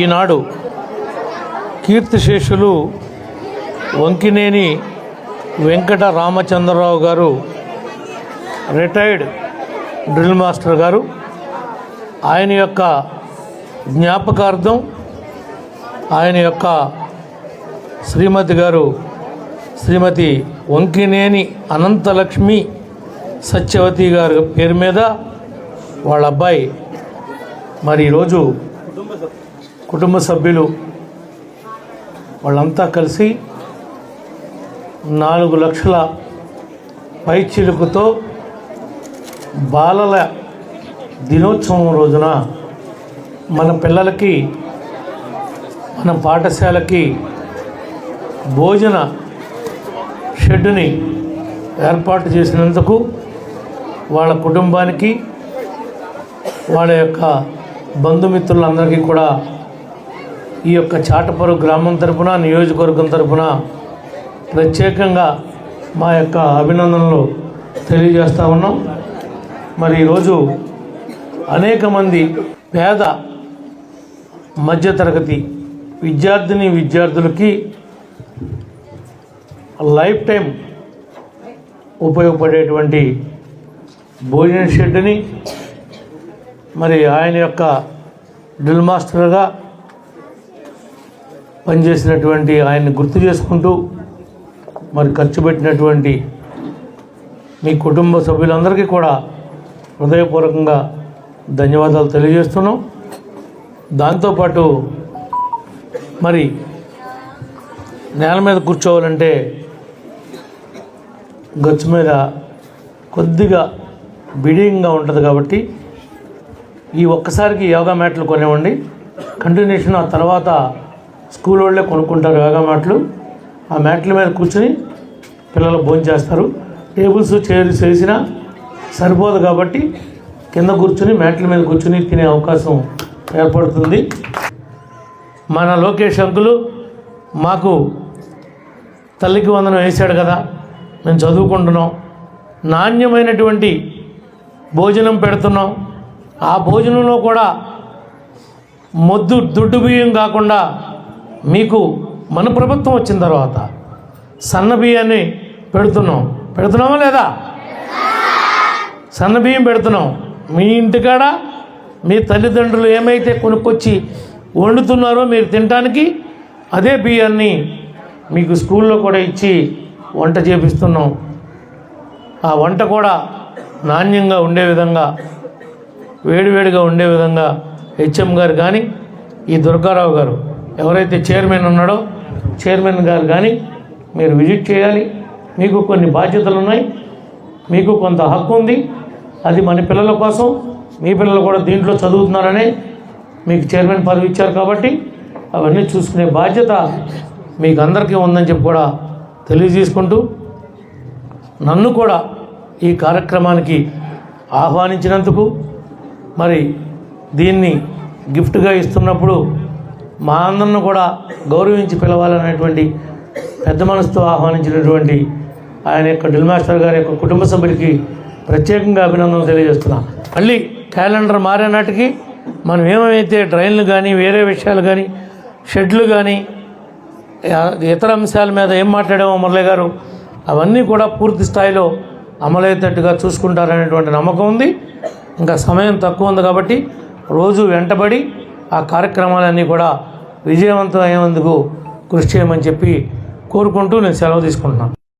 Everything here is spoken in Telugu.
ఈనాడు కీర్తిశేషులు వంకినేని వెంకట రామచంద్రరావు గారు రిటైర్డ్ డ్రిల్ మాస్టర్ గారు. ఆయన యొక్క జ్ఞాపకార్థం ఆయన యొక్క శ్రీమతి గారు శ్రీమతి వంకినేని అనంతలక్ష్మి సత్యవతి గారి పేరు మీద వాళ్ళ అబ్బాయి. మరి ఈరోజు కుటుంబ సభ్యులు వాళ్ళంతా కలిసి నాలుగు లక్షల పైచిలుకుతో బాలల దినోత్సవం రోజున మన పిల్లలకి మన పాఠశాలకి భోజన షెడ్డుని ఏర్పాటు చేసినందుకు వాళ్ళ కుటుంబానికి వాళ్ళ యొక్క బంధుమిత్రులందరికీ కూడా ఈ యొక్క చాటపరు గ్రామం తరపున నియోజకవర్గం తరపున ప్రత్యేకంగా మా యొక్క అభినందనలు తెలియజేస్తా ఉన్నాం. మరి ఈరోజు అనేక మంది పేద మధ్యతరగతి విద్యార్థిని విద్యార్థులకి లైఫ్ టైం ఉపయోగపడేటువంటి భోజన షెడ్ని మరి ఆయన యొక్క డ్రిల్ మాస్టర్గా పనిచేసినటువంటి ఆయన్ని గుర్తు చేసుకుంటూ మరి ఖర్చు పెట్టినటువంటి మీ కుటుంబ సభ్యులందరికీ కూడా హృదయపూర్వకంగా ధన్యవాదాలు తెలియజేస్తున్నాం. దాంతోపాటు మరి నేల మీద కూర్చోవాలంటే గచ్చు మీద కొద్దిగా బిడియంగా ఉంటుంది కాబట్టి ఈ ఒక్కసారికి యోగా మ్యాట్లు కొనివ్వండి. కంటిన్యూషన్ ఆ తర్వాత స్కూల్ వాళ్ళే కొనుక్కుంటారు యోగా మ్యాట్లు ఆ మ్యాట్ల మీద కూర్చొని పిల్లలు భోజనం చేస్తారు. టేబుల్స్ చైర్స్ వేసినా సరిపోదు కాబట్టి కింద కూర్చుని మ్యాట్ల మీద కూర్చుని తినే అవకాశం ఏర్పడుతుంది. మన లోకేష్ అంకులు మాకు తల్లికి వందనం వేశాడు కదా మేము చదువుకుంటున్నాం. నాణ్యమైనటువంటి భోజనం పెడుతున్నాం. ఆ భోజనంలో కూడా మొద్దు దొడ్డు బియ్యం కాకుండా మీకు మన ప్రభుత్వం వచ్చిన తర్వాత సన్న బియ్యాన్ని పెడుతున్నాం. పెడుతున్నామా లేదా? సన్న బియ్యం పెడుతున్నాం. మీ ఇంటికాడ మీ తల్లిదండ్రులు ఏమైతే కొనుక్కొచ్చి వండుతున్నారో మీరు తినడానికి అదే బియ్యాన్ని మీకు స్కూల్లో కూడా ఇచ్చి వంట చేపిస్తున్నాం. ఆ వంట కూడా నాణ్యంగా ఉండే విధంగా వేడివేడిగా ఉండే విధంగా హెచ్ఎం గారు కానీ ఈ దుర్గారావు గారు ఎవరైతే చైర్మన్ ఉన్నాడో చైర్మన్ గారు కానీ మీరు విజిట్ చేయాలి. మీకు కొన్ని బాధ్యతలు ఉన్నాయి. మీకు కొంత హక్కు ఉంది. అది మన పిల్లల కోసం. మీ పిల్లలు కూడా దీంట్లో చదువుతున్నారని మీకు చైర్మన్ పదవి ఇచ్చారు కాబట్టి అవన్నీ చూసుకునే బాధ్యత మీకు అందరికీ ఉందని చెప్పి కూడా తెలియజేసుకుంటూ నన్ను కూడా ఈ కార్యక్రమానికి ఆహ్వానించినందుకు మరి దీన్ని గిఫ్ట్గా ఇస్తున్నప్పుడు మా అందరిని కూడా గౌరవించి పిలవాలనేటువంటి పెద్ద మనసుతో ఆహ్వానించినటువంటి ఆయన యొక్క డ్రిల్ మాస్టర్ గారి యొక్క కుటుంబ సభ్యులకి ప్రత్యేకంగా అభినందనలు తెలియజేస్తున్నా. మళ్ళీ క్యాలెండర్ మారే నాటికి మనం ఏమైతే డ్రైన్లు కానీ వేరే విషయాలు కానీ షెడ్లు కానీ ఇతర అంశాల మీద ఏం మాట్లాడామో మురళి గారు అవన్నీ కూడా పూర్తి స్థాయిలో అమలయ్యేటట్టుగా చూసుకుంటారనేటువంటి నమ్మకం ఉంది. ఇంకా సమయం తక్కువ ఉంది కాబట్టి రోజు వెంటబడి ఆ కార్యక్రమాలన్నీ కూడా విజయవంతం అయ్యేందుకు కృషి చేయమని చెప్పి కోరుకుంటూ నేను సెలవు తీసుకుంటున్నాను.